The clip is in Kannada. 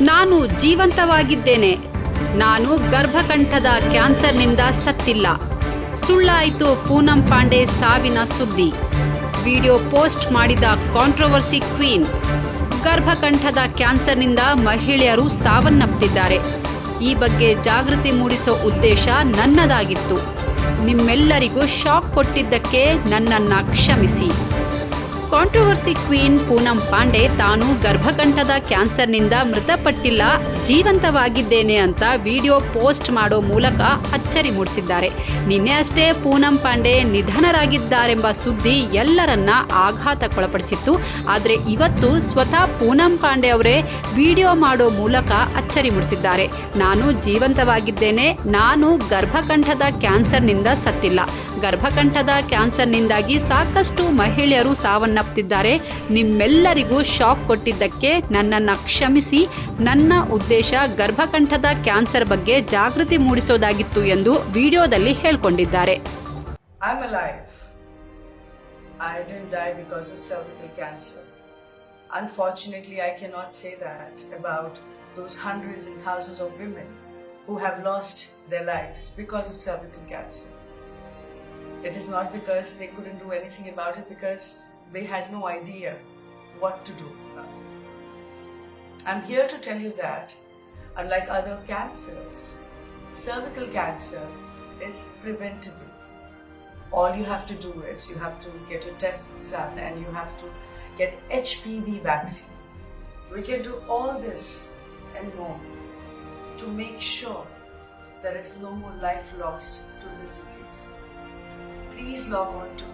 ನಾನು ಜೀವಂತವಾಗಿದ್ದೇನೆ. ನಾನು ಗರ್ಭಕಂಠದ ಕ್ಯಾನ್ಸರ್ನಿಂದ ಸತ್ತಿಲ್ಲ. ಸುಳ್ಳಾಯಿತು ಪೂನಂ ಪಾಂಡೆ ಸಾವಿನ ಸುದ್ದಿ. ವಿಡಿಯೋ ಪೋಸ್ಟ್ ಮಾಡಿದ ಕಾಂಟ್ರವರ್ಸಿ ಕ್ವೀನ್. ಗರ್ಭಕಂಠದ ಕ್ಯಾನ್ಸರ್ನಿಂದ ಮಹಿಳೆಯರು ಸಾವನ್ನಪ್ಪಿದ್ದಾರೆ. ಈ ಬಗ್ಗೆ ಜಾಗೃತಿ ಮೂಡಿಸೋ ಉದ್ದೇಶ ನನ್ನದಾಗಿತ್ತು. ನಿಮ್ಮೆಲ್ಲರಿಗೂ ಶಾಕ್ ಕೊಟ್ಟಿದ್ದಕ್ಕೆ ನನ್ನನ್ನು ಕ್ಷಮಿಸಿ. ಕಾಂಟ್ರವರ್ಸಿ ಕ್ವೀನ್ ಪೂನಂ ಪಾಂಡೆ ತಾನು ಗರ್ಭಕಂಠದ ಕ್ಯಾನ್ಸರ್ನಿಂದ ಮೃತಪಟ್ಟಿಲ್ಲ, ಜೀವಂತವಾಗಿದ್ದೇನೆ ಅಂತ ವಿಡಿಯೋ ಪೋಸ್ಟ್ ಮಾಡೋ ಮೂಲಕ ಅಚ್ಚರಿ ಮೂಡಿಸಿದ್ದಾರೆ. ನಿನ್ನೆ ಅಷ್ಟೇ ಪೂನಂ ಪಾಂಡೆ ನಿಧನರಾಗಿದ್ದಾರೆಂಬ ಸುದ್ದಿ ಎಲ್ಲರನ್ನ ಆಘಾತಕ್ಕೊಳಪಡಿಸಿತ್ತು. ಆದರೆ ಇವತ್ತು ಸ್ವತಃ ಪೂನಂ ಪಾಂಡೆ ಅವರೇ ವಿಡಿಯೋ ಮಾಡೋ ಮೂಲಕ ಅಚ್ಚರಿ ಮೂಡಿಸಿದ್ದಾರೆ. ನಾನು ಜೀವಂತವಾಗಿದ್ದೇನೆ, ನಾನು ಗರ್ಭಕಂಠದ ಕ್ಯಾನ್ಸರ್ನಿಂದ ಸತ್ತಿಲ್ಲ. ಗರ್ಭಕಂಠದ ಕ್ಯಾನ್ಸರ್ನಿಂದಾಗಿ ಸಾಕಷ್ಟು ಮಹಿಳೆಯರು ಸಾವನ್ನಪ್ಪಿದ್ದಾರೆ ನಿಮ್ಮೆಲ್ಲರಿಗೂ ಶಾಕ್ ಕೊಟ್ಟಿದ್ದಕ್ಕೆ ನನ್ನನ್ನು ಕ್ಷಮಿಸಿ ನನ್ನ ಉದ್ದೇಶ ಗರ್ಭಕಂಠದ ಕ್ಯಾನ್ಸರ್ ಬಗ್ಗೆ ಜಾಗೃತಿ ಮೂಡಿಸೋದಾಗಿತ್ತು ಎಂದು ವಿಡಿಯೋದಲ್ಲಿ ಹೇಳಿಕೊಂಡಿದ್ದಾರೆ. I didn't die because of cervical cancer. Unfortunately, I cannot say that about those hundreds and thousands of women who have lost their lives because of cervical cancer. It is not because they couldn't do anything about it, because they had no idea what to do. I'm here to tell you that, unlike other cancers, cervical cancer is preventable all you have to do is you have to get your tests done and you have to get HPV vaccine. We can do all this and more to make sure there is no more life lost to this disease. Please log on to.